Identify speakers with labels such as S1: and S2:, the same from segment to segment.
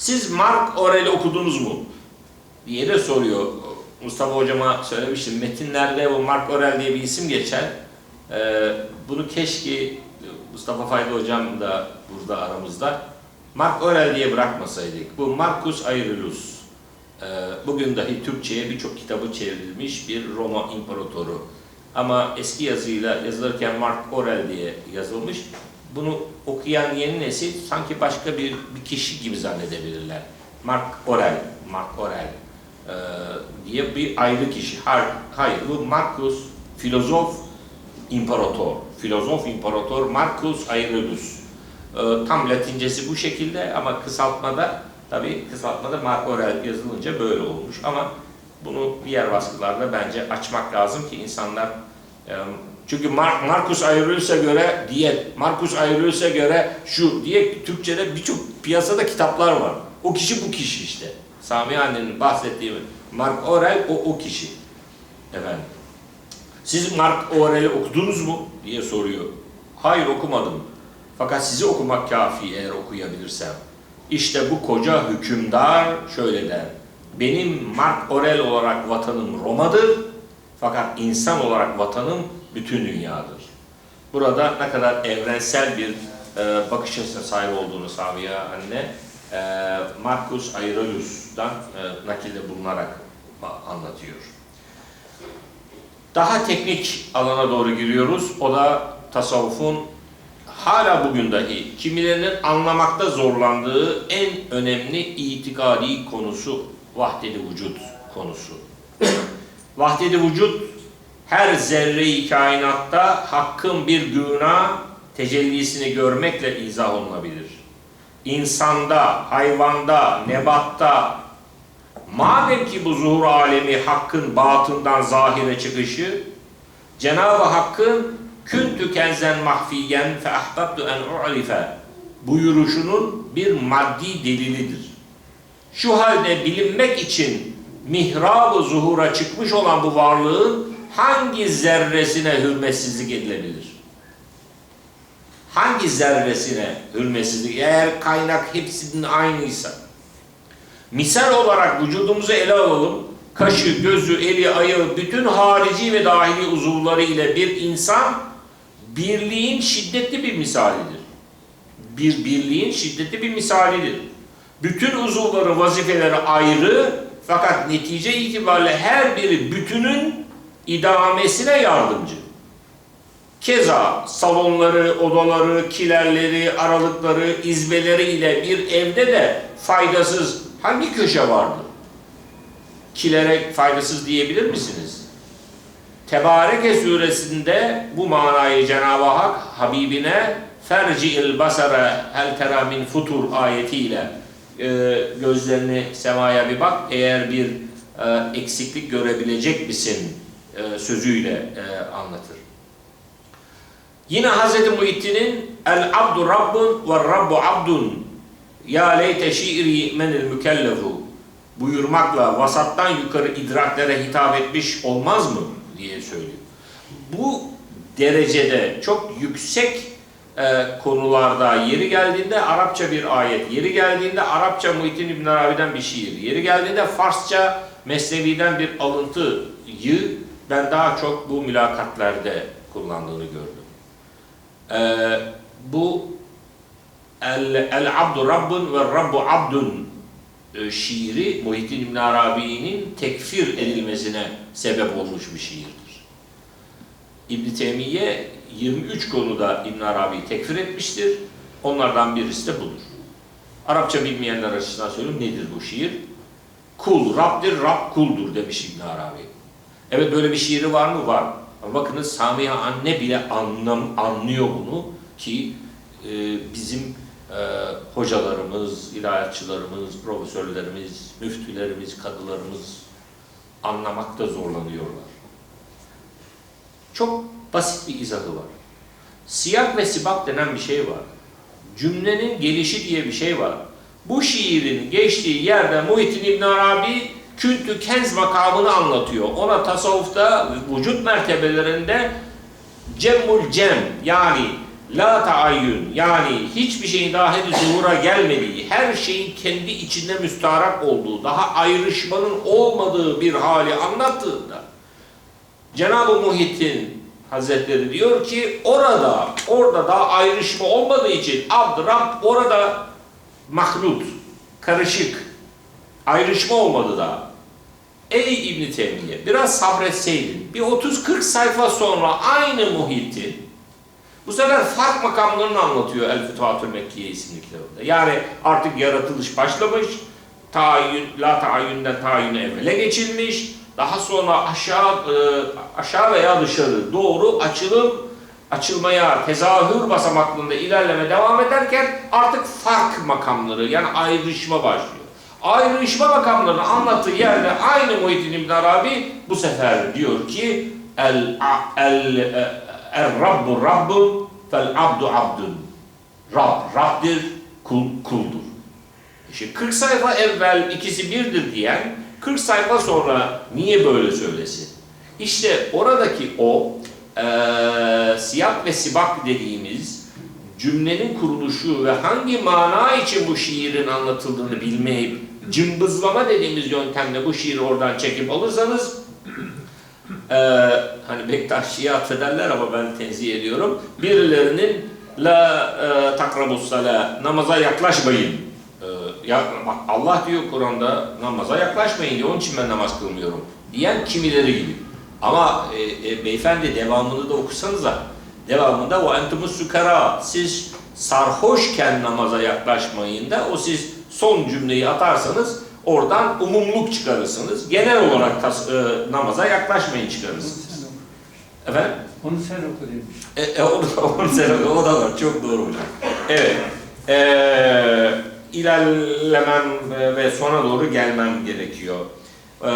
S1: Siz Mark Aurel okudunuz mu? diye de soruyor. Mustafa hocama söylemiştim. Metinlerde bu Mark Aurel diye bir isim geçer. Ee, bunu keşke Mustafa Fayda hocam da burada aramızda Mark Aurel diye bırakmasaydık. Bu Marcus Aurelius. Ee, bugün dahi Türkçe'ye birçok kitabı çevrilmiş bir Roma imparatoru. Ama eski yazıyla yazılırken Mark Aurel diye yazılmış. Bunu okuyan yeni nesil sanki başka bir, bir kişi gibi zannedebilirler. Mark Aurel, Mark Aurel e, diye bir ayrı kişi. Hayır bu Marcus filozof imparator. Filozof imparator Marcus Aurelius. E, tam latincesi bu şekilde ama kısaltmada tabi kısaltmada Mark Aurel yazılınca böyle olmuş ama bunu diğer baskılarda bence açmak lazım ki insanlar e, çünkü Mar Marcus Aurelius'a göre diye Marcus Aurelius'a göre şu diye Türkçe'de birçok piyasada kitaplar var. O kişi bu kişi işte. Sami annenin bahsettiği Mark Aurel o o kişi. Efendim. Siz Mark Aurel'i okudunuz mu diye soruyor. Hayır okumadım. Fakat sizi okumak kafi eğer okuyabilirsem. İşte bu koca hükümdar şöyle der. Benim Mark Aurel olarak vatanım Roma'dır. Fakat insan olarak vatanım bütün dünyadır. Burada ne kadar evrensel bir e, bakış açısına sahip olduğunu Sabiha anne e, Marcus Aurelius'dan e, nakilde bulunarak anlatıyor. Daha teknik alana doğru giriyoruz. O da tasavvufun hala bugün dahi kimilerinin anlamakta zorlandığı en önemli itikadi konusu vahdedi vücut konusu. Vahdedi vücut her zerre-i kainatta hakkın bir güna tecellisini görmekle izah olunabilir. İnsanda, hayvanda, nebatta, madem ki bu zuhur alemi hakkın batından zahire çıkışı, Cenab-ı Hakk'ın küntü kenzen mahfiyen fe ahbabtu en u'rife buyuruşunun bir maddi delilidir. Şu halde bilinmek için mihrab-ı zuhura çıkmış olan bu varlığın hangi zerresine hürmetsizlik edilebilir? Hangi zerresine hürmetsizlik? Eğer kaynak hepsinin aynıysa. Misal olarak vücudumuzu ele alalım. Kaşı, gözü, eli, ayağı, bütün harici ve dahili uzuvları ile bir insan birliğin şiddetli bir misalidir. Bir birliğin şiddetli bir misalidir. Bütün uzuvların vazifeleri ayrı fakat netice itibariyle her biri bütünün idamesine yardımcı. Keza salonları, odaları, kilerleri, aralıkları, izbeleri ile bir evde de faydasız hangi köşe vardır? Kilere faydasız diyebilir misiniz? Tebareke suresinde bu manayı Cenab-ı Hak Habibine ferci'il basara hel tera min futur ayetiyle e, gözlerini semaya bir bak eğer bir e, eksiklik görebilecek misin e, sözüyle anlatır. Yine Hz. Muhittin'in El abdu rabbun ve rabbu abdun ya leyte şiiri menil mükellefu buyurmakla vasattan yukarı idraklere hitap etmiş olmaz mı diye söylüyor. Bu derecede çok yüksek e, konularda yeri geldiğinde Arapça bir ayet, yeri geldiğinde Arapça Muhittin İbn Arabi'den bir şiir, yeri geldiğinde Farsça Mesnevi'den bir alıntıyı ben daha çok bu mülakatlerde kullandığını gördüm. Ee, bu el, el abdu rabbun ve rabbu abdun e, şiiri Muhittin İbn Arabi'nin tekfir edilmesine sebep olmuş bir şiirdir. İbn Teymiye 23 konuda İbn Arabi'yi tekfir etmiştir. Onlardan birisi de budur. Arapça bilmeyenler açısından söyleyeyim nedir bu şiir? Kul Rab'dir, Rab kuldur demiş İbn Arabi. Evet böyle bir şiiri var mı? Var. Ama bakınız Samiha anne bile anlam, anlıyor bunu ki e, bizim e, hocalarımız, ilahiyatçılarımız, profesörlerimiz, müftülerimiz, kadılarımız anlamakta zorlanıyorlar. Çok basit bir izahı var. Siyak ve sibak denen bir şey var. Cümlenin gelişi diye bir şey var. Bu şiirin geçtiği yerde Muhittin İbn Arabi küntü kenz makamını anlatıyor. Ona tasavvufta vücut mertebelerinde cemmul cem yani La taayyün yani hiçbir şeyin daha henüz zuhura gelmediği, her şeyin kendi içinde müstarak olduğu, daha ayrışmanın olmadığı bir hali anlattığında Cenab-ı Muhittin Hazretleri diyor ki orada, orada daha ayrışma olmadığı için Abd, Rab orada mahlut, karışık, ayrışma olmadı daha. Ey İbn Teymiye biraz sabretseydin bir 30-40 sayfa sonra aynı Muhittin bu sefer fark makamlarını anlatıyor El Fütuhatül Mekkiye isimli kitabında. Yani artık yaratılış başlamış, tayin, la tayinden tayine evvele geçilmiş, daha sonra aşağı e, aşağı veya dışarı doğru açılıp açılmaya tezahür basamaklığında ilerleme devam ederken artık fark makamları yani ayrışma başlıyor. Ayrışma makamlarını anlattığı yerde aynı Muhyiddin İbn Arabi bu sefer diyor ki el el el rabbu rabbun fel abdu abdun. Rab Rab'dir, kul kuldur. İşte 40 sayfa evvel ikisi birdir diyen 40 sayfa sonra niye böyle söylesin? İşte oradaki o eee siyah ve sibak dediğimiz cümlenin kuruluşu ve hangi mana için bu şiirin anlatıldığını bilmeyip cımbızlama dediğimiz yöntemle bu şiiri oradan çekip alırsanız eee hani Bektaşi'ye atfederler ama ben tenzih ediyorum. Birilerinin la e, takrabus namaza yaklaşmayın. Ya, bak Allah diyor Kur'an'da namaza yaklaşmayın diyor. Onun için ben namaz kılmıyorum. Diyen kimileri gibi. Ama e, e, beyefendi devamını da okusanıza. Devamında o entumus sukara. Siz sarhoşken namaza yaklaşmayın da o siz son cümleyi atarsanız oradan umumluk çıkarırsınız. Genel olarak tas, e, namaza yaklaşmayın çıkarırsınız.
S2: Sen oku.
S1: Efendim?
S2: Onu sen oku demiş.
S1: E, e, o, da, o, da, o da var. Çok doğru hocam. Evet. E, ilerlemem ve sona doğru gelmem gerekiyor. E,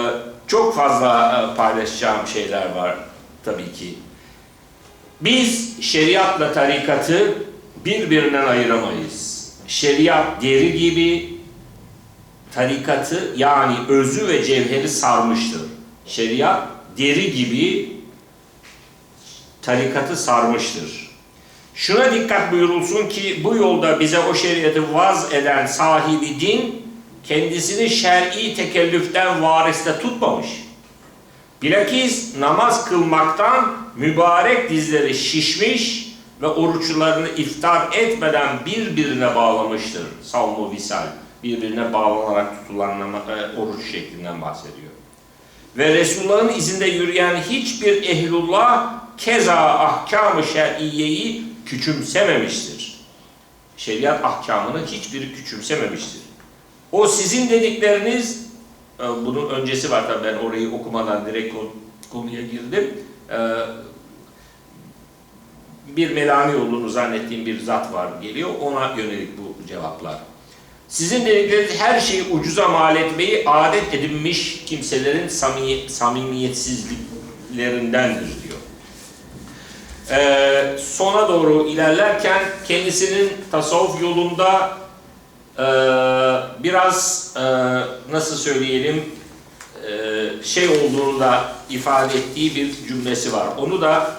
S1: çok fazla e, paylaşacağım şeyler var tabii ki. Biz şeriatla tarikatı birbirinden ayıramayız. Şeriat deri gibi tarikatı yani özü ve cevheri sarmıştır. Şeriat deri gibi tarikatı sarmıştır. Şuna dikkat buyurulsun ki bu yolda bize o şeriatı vaz eden sahibi din kendisini şer'i tekellüften variste tutmamış. Bilakis namaz kılmaktan mübarek dizleri şişmiş ve oruçlarını iftar etmeden birbirine bağlamıştır. Savmu visal, birbirine bağlanarak tutulan e, oruç şeklinden bahsediyor. Ve Resulullah'ın izinde yürüyen hiçbir ehlullah keza ahkam-ı şer'iyeyi küçümsememiştir. Şeriat ahkamını hiçbiri küçümsememiştir. O sizin dedikleriniz, e, bunun öncesi var tabii ben orayı okumadan direkt konu- konuya girdim. E, Bir melami olduğunu zannettiğim bir zat var geliyor, ona yönelik bu cevaplar. Sizin dedikleriniz her şeyi ucuza mal etmeyi adet edinmiş kimselerin samimi, samimiyetsizliklerindendir Ee, sona doğru ilerlerken kendisinin tasavvuf yolunda e, biraz e, nasıl söyleyelim e, şey olduğunu da ifade ettiği bir cümlesi var. Onu da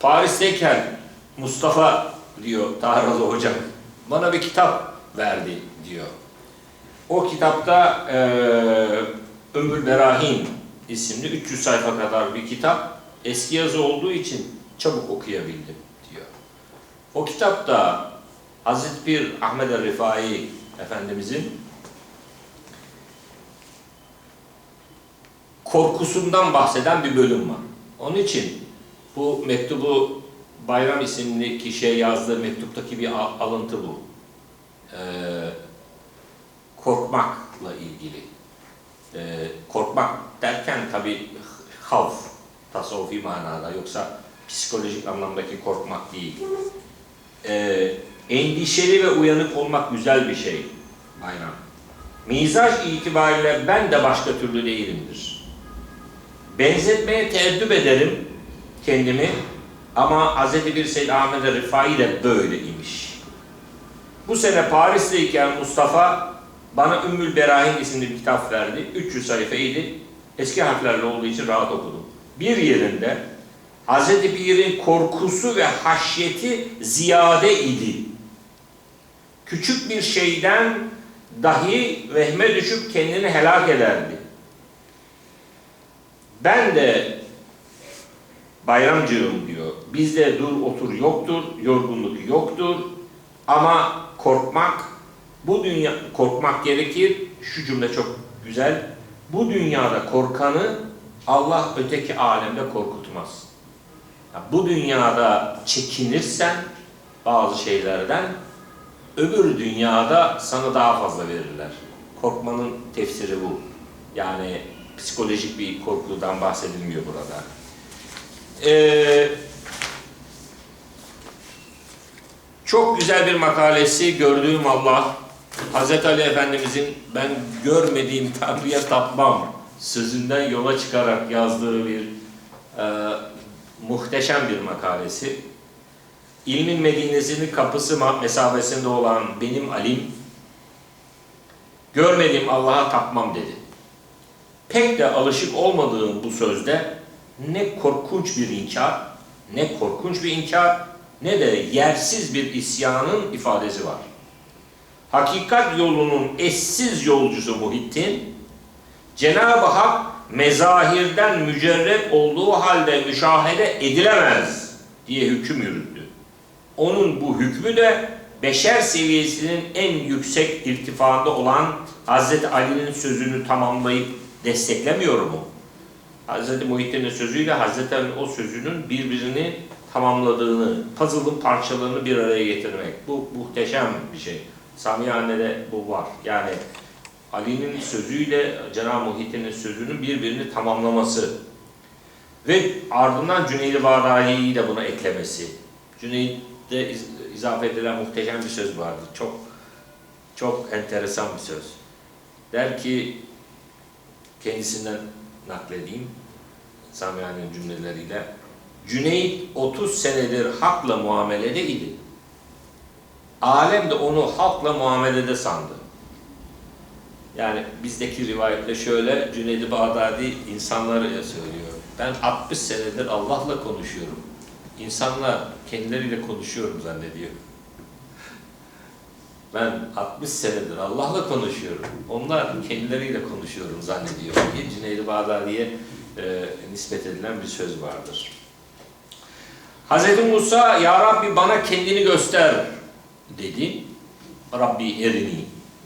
S1: Paris'teyken Mustafa diyor Tahralı hocam bana bir kitap verdi diyor. O kitapta eee Ömür Berahin isimli 300 sayfa kadar bir kitap eski yazı olduğu için çabuk okuyabildim diyor. O kitapta Hazreti Pir Ahmed el Rifai Efendimizin korkusundan bahseden bir bölüm var. Onun için bu mektubu Bayram isimli kişiye yazdığı mektuptaki bir al- alıntı bu. Ee, korkmakla ilgili. Ee, korkmak derken tabi havf, tasavvufi manada yoksa psikolojik anlamdaki korkmak değil. Ee, endişeli ve uyanık olmak güzel bir şey. Aynen. Mizaç itibariyle ben de başka türlü değilimdir. Benzetmeye teeddüp ederim kendimi ama Hz. bir Seyyid Ahmet Rifai de böyle imiş. Bu sene Paris'teyken Mustafa bana Ümmül Berahin isimli bir kitap verdi. 300 sayfaydı. Eski harflerle olduğu için rahat okudum. Bir yerinde Hazreti Pir'in korkusu ve haşyeti ziyade idi. Küçük bir şeyden dahi vehme düşüp kendini helak ederdi. Ben de bayramcığım diyor. Bizde dur otur yoktur, yorgunluk yoktur. Ama korkmak, bu dünya korkmak gerekir. Şu cümle çok güzel. Bu dünyada korkanı Allah öteki alemde korkutmaz. Bu dünyada çekinirsen bazı şeylerden öbür dünyada sana daha fazla verirler. Korkmanın tefsiri bu. Yani psikolojik bir korkudan bahsedilmiyor burada. Ee, çok güzel bir makalesi gördüğüm Allah Hz. Ali Efendimizin ben görmediğim Tanrı'ya tapmam sözünden yola çıkarak yazdığı bir e, muhteşem bir makalesi. İlmin Medine'sinin kapısı mesabesinde olan benim Alim görmediğim Allah'a tapmam dedi. Pek de alışık olmadığım bu sözde ne korkunç bir inkar, ne korkunç bir inkar, ne de yersiz bir isyanın ifadesi var. Hakikat yolunun eşsiz yolcusu Muhittin, Cenab-ı Hak mezahirden mücerret olduğu halde müşahede edilemez diye hüküm yürüttü. Onun bu hükmü de beşer seviyesinin en yüksek irtifaında olan Hazreti Ali'nin sözünü tamamlayıp desteklemiyor mu? Hazreti Muhittin'in sözüyle Hazreti Ali'nin o sözünün birbirini tamamladığını, puzzle'ın parçalarını bir araya getirmek. Bu muhteşem bir şey. Samihane'de bu var. Yani Ali'nin sözüyle Cenab-ı Muhittin'in sözünün birbirini tamamlaması. Ve ardından Cüneyd-i Bağdadi'yi de buna eklemesi. Cüneyd'de iz- izafe edilen muhteşem bir söz vardır. Çok çok enteresan bir söz. Der ki kendisinden nakledeyim Samihane'nin cümleleriyle. Cüneyd 30 senedir hakla muamelede idi. Alem de onu halkla muamelede sandı. Yani bizdeki rivayette şöyle Cüneyd-i Bağdadi insanlara söylüyor. Ben 60 senedir Allah'la konuşuyorum. İnsanlar kendileriyle konuşuyorum zannediyor. Ben 60 senedir Allah'la konuşuyorum. Onlar kendileriyle konuşuyorum zannediyor. Bir Cüneyd-i Bağdadi'ye e, nispet edilen bir söz vardır. Hz. Musa, Ya Rabbi bana kendini göster dedi. Rabbi erini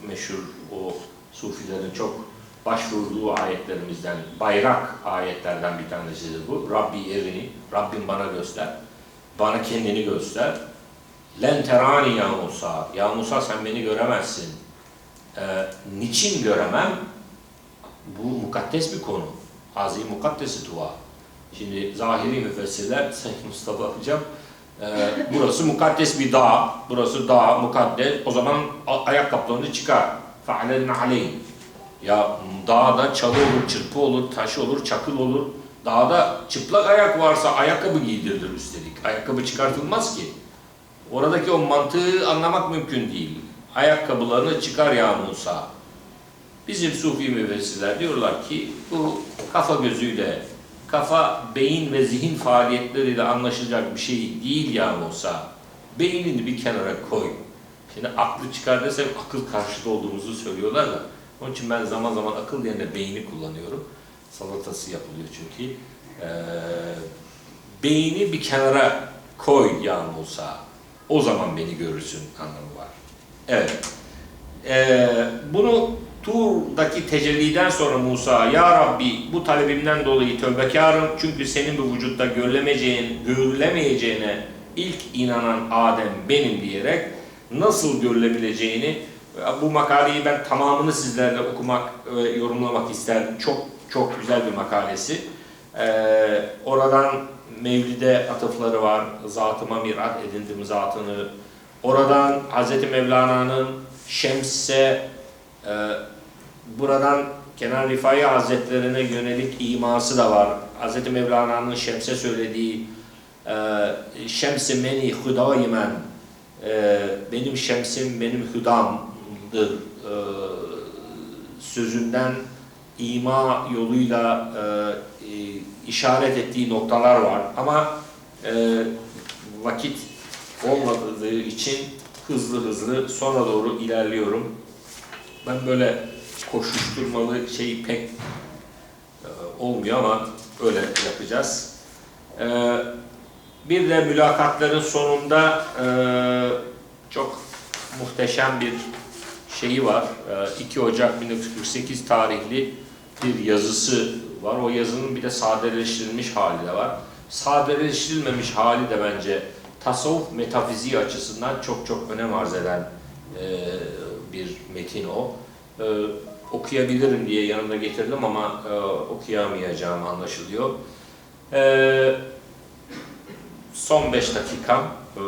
S1: meşhur o sufilerin çok başvurduğu ayetlerimizden, bayrak ayetlerden bir tanesidir bu. Rabbi erini, Rabbim bana göster. Bana kendini göster. Len terani ya Musa. Ya Musa sen beni göremezsin. Ee, niçin göremem? Bu mukaddes bir konu. Hazi mukaddesi tuva. Şimdi zahiri müfessirler, Sayın Mustafa Hocam, ee, burası mukaddes bir dağ. Burası dağ, mukaddes. O zaman ayakkabılarını çıkar. Fe'len aleyh. Ya dağda çalı olur, çırpı olur, taş olur, çakıl olur. Dağda çıplak ayak varsa ayakkabı giydirilir üstelik. Ayakkabı çıkartılmaz ki. Oradaki o mantığı anlamak mümkün değil. Ayakkabılarını çıkar ya Musa. Bizim sufi müfessirler diyorlar ki bu kafa gözüyle kafa, beyin ve zihin faaliyetleriyle anlaşılacak bir şey değil ya Musa. Beynini bir kenara koy. Şimdi aklı çıkar desem akıl karşıtı olduğumuzu söylüyorlar da. Onun için ben zaman zaman akıl yerine beyni kullanıyorum. Salatası yapılıyor çünkü. Ee, beyni bir kenara koy ya Musa. O zaman beni görürsün anlamı var. Evet. Ee, bunu Tur'daki tecelliden sonra Musa, Ya Rabbi bu talebimden dolayı tövbekarım çünkü senin bu vücutta görülemeyeceğin, görülemeyeceğine ilk inanan Adem benim diyerek nasıl görülebileceğini bu makaleyi ben tamamını sizlerle okumak ve yorumlamak isterdim. Çok çok güzel bir makalesi. Ee, oradan Mevlid'e atıfları var. Zatıma mirat edindim zatını. Oradan Hz. Mevlana'nın Şems'e e, buradan Kenan Rifai Hazretlerine yönelik iması da var. Hz. Mevlana'nın Şems'e söylediği e, Şems-i meni hudaymen e, benim şemsim benim hüdamdır e, sözünden ima yoluyla işaret ettiği noktalar var ama vakit olmadığı için hızlı hızlı sona doğru ilerliyorum. Ben böyle koşuşturmalı şey pek e, olmuyor ama öyle yapacağız. E, bir de mülakatların sonunda e, çok muhteşem bir şeyi var. E, 2 Ocak 1948 tarihli bir yazısı var. O yazının bir de sadeleştirilmiş hali de var. Sadeleştirilmemiş hali de bence tasavvuf metafiziği açısından çok çok önem arz eden e, bir metin o. E, okuyabilirim diye yanımda getirdim ama e, okuyamayacağım anlaşılıyor. E, son 5 dakikam e,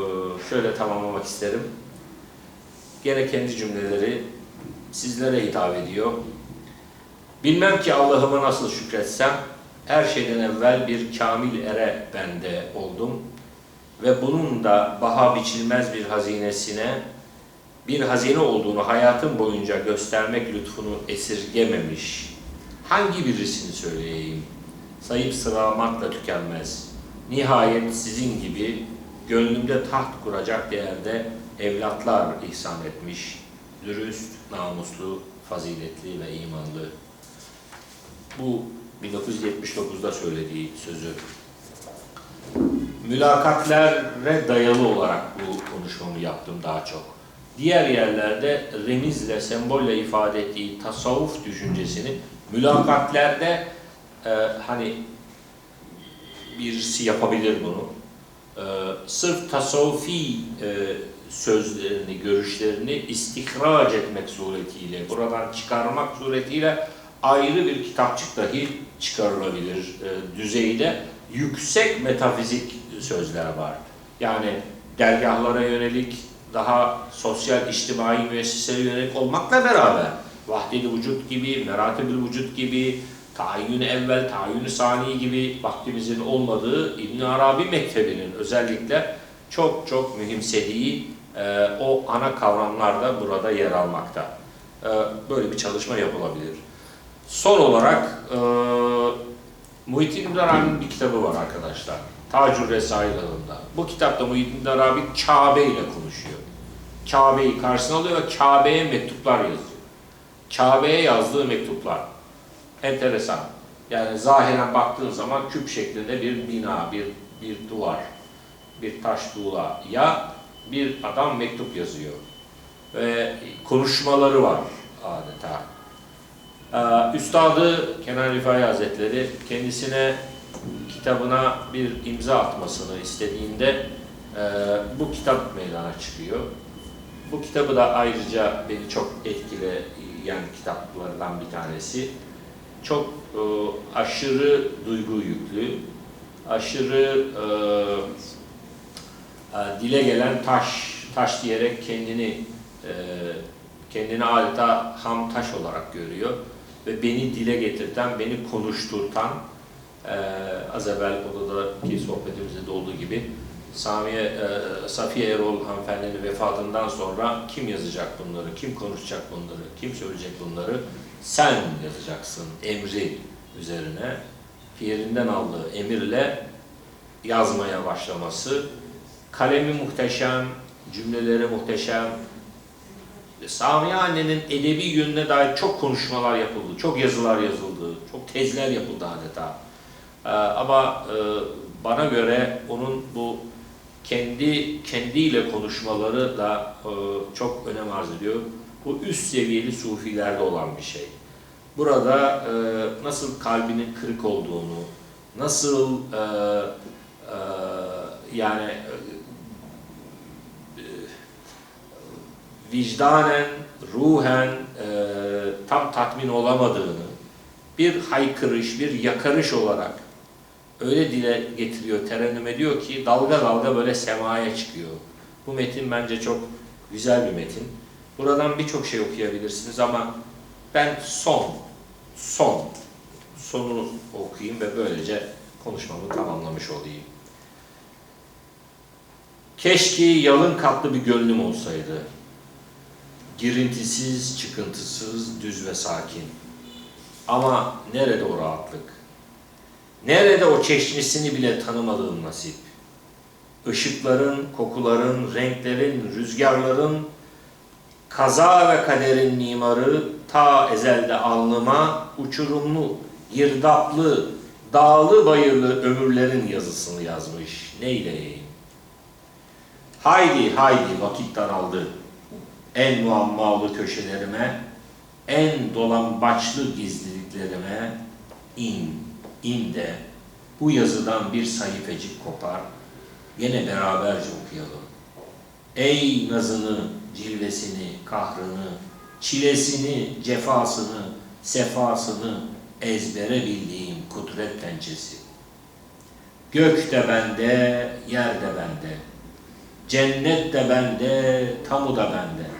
S1: şöyle tamamlamak isterim. Gene kendi cümleleri sizlere hitap ediyor. Bilmem ki Allah'ıma nasıl şükretsem, her şeyden evvel bir kamil ere bende oldum ve bunun da baha biçilmez bir hazinesine bir hazine olduğunu hayatım boyunca göstermek lütfunu esirgememiş. Hangi birisini söyleyeyim? Sayıp sıralamakla tükenmez. Nihayet sizin gibi gönlümde taht kuracak değerde evlatlar ihsan etmiş. Dürüst, namuslu, faziletli ve imanlı. Bu 1979'da söylediği sözü. Mülakatlere dayalı olarak bu konuşmamı yaptım daha çok. Diğer yerlerde remizle, sembolle ifade ettiği tasavvuf düşüncesini mülakatlerde e, hani birisi yapabilir bunu. E, sırf tasavvufi e, sözlerini, görüşlerini istihraç etmek suretiyle, buradan çıkarmak suretiyle ayrı bir kitapçık dahi çıkarılabilir e, düzeyde yüksek metafizik sözler var. Yani dergahlara yönelik, daha sosyal, içtimai müesseselere yönelik olmakla beraber vahdedi vücut gibi, meratibül vücut gibi, tayin evvel, tayin sani gibi vaktimizin olmadığı İbn Arabi mektebinin özellikle çok çok mühimsediği e, o ana kavramlar da burada yer almakta. E, böyle bir çalışma yapılabilir. Son olarak e, Muhittin İbn Arabi'nin bir kitabı var arkadaşlar. Tacur Resail adında. Bu kitapta Muhittin İbn Arabi Kabe ile konuşuyor. Kabe'yi karşısına alıyor ve Kabe'ye mektuplar yazıyor. Kabe'ye yazdığı mektuplar. Enteresan. Yani zahiren baktığın zaman küp şeklinde bir bina, bir bir duvar, bir taş tuğla ya bir adam mektup yazıyor. Ve konuşmaları var adeta. Ee, Üstadı Kenan Rifai Hazretleri kendisine kitabına bir imza atmasını istediğinde e, bu kitap meydana çıkıyor. Bu kitabı da ayrıca beni çok etkileyen kitaplardan bir tanesi. Çok e, aşırı duygu yüklü, aşırı e, e, dile gelen taş, taş diyerek kendini e, kendini adeta ham taş olarak görüyor ve beni dile getirten, beni konuşturtan e, az evvel odadaki sohbetimizde de olduğu gibi Samiye, e, Safiye Erol hanımefendinin vefatından sonra kim yazacak bunları, kim konuşacak bunları, kim söyleyecek bunları? Sen yazacaksın emri üzerine. Fiilinden aldığı emirle yazmaya başlaması. Kalemi muhteşem, cümleleri muhteşem. Samiye annenin edebi yönüne dair çok konuşmalar yapıldı, çok yazılar yazıldı, çok tezler yapıldı adeta. Ee, ama e, bana göre onun bu kendi kendiyle konuşmaları da e, çok önem arz ediyor. Bu üst seviyeli sufilerde olan bir şey. Burada e, nasıl kalbinin kırık olduğunu, nasıl e, e, yani e, vicdanen, ruhen e, tam tatmin olamadığını bir haykırış, bir yakarış olarak öyle dile getiriyor, terennüm ediyor ki dalga dalga böyle semaya çıkıyor. Bu metin bence çok güzel bir metin. Buradan birçok şey okuyabilirsiniz ama ben son, son, sonunu okuyayım ve böylece konuşmamı tamamlamış olayım. Keşke yalın katlı bir gönlüm olsaydı. Girintisiz, çıkıntısız, düz ve sakin. Ama nerede o rahatlık? Nerede o çeşmesini bile tanımadığım nasip? Işıkların, kokuların, renklerin, rüzgarların, kaza ve kaderin mimarı ta ezelde alnıma uçurumlu, girdaplı, dağlı bayırlı ömürlerin yazısını yazmış. Neyleyeyim? Haydi haydi vakit daraldı. En muammalı köşelerime, en dolambaçlı gizliliklerime in, in de bu yazıdan bir sayfacık kopar, gene beraberce okuyalım. Ey nazını, cilvesini, kahrını, çilesini, cefasını, sefasını ezbere bildiğim kudret pençesi. Gök de bende, yer de bende. Cennet de bende, tamu da bende.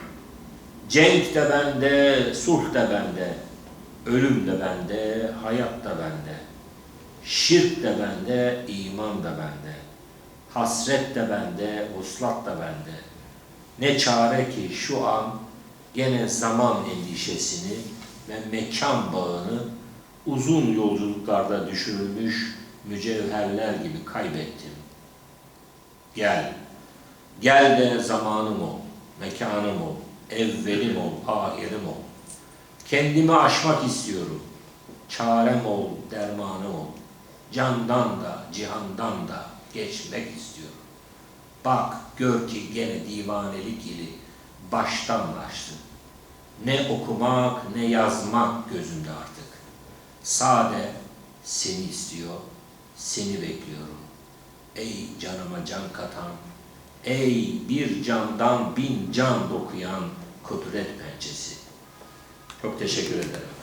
S1: Cenk de bende, sulh de bende. Ölüm de bende, hayat da bende. Şirk de bende, iman da bende. Hasret de bende, vuslat da bende. Ne çare ki şu an gene zaman endişesini ve mekan bağını uzun yolculuklarda düşürülmüş mücevherler gibi kaybettim. Gel, gel de zamanım ol, mekanım ol, evvelim ol, ahirim ol. Kendimi aşmak istiyorum. Çarem ol, dermanım ol. Candan da, cihandan da geçmek istiyorum. Bak, gör ki gene divanelik ili baştan açtı. Ne okumak, ne yazmak gözümde artık. Sade seni istiyor, seni bekliyorum. Ey canıma can katan, ey bir candan bin can dokuyan kudret pençesi. Çok teşekkür ederim.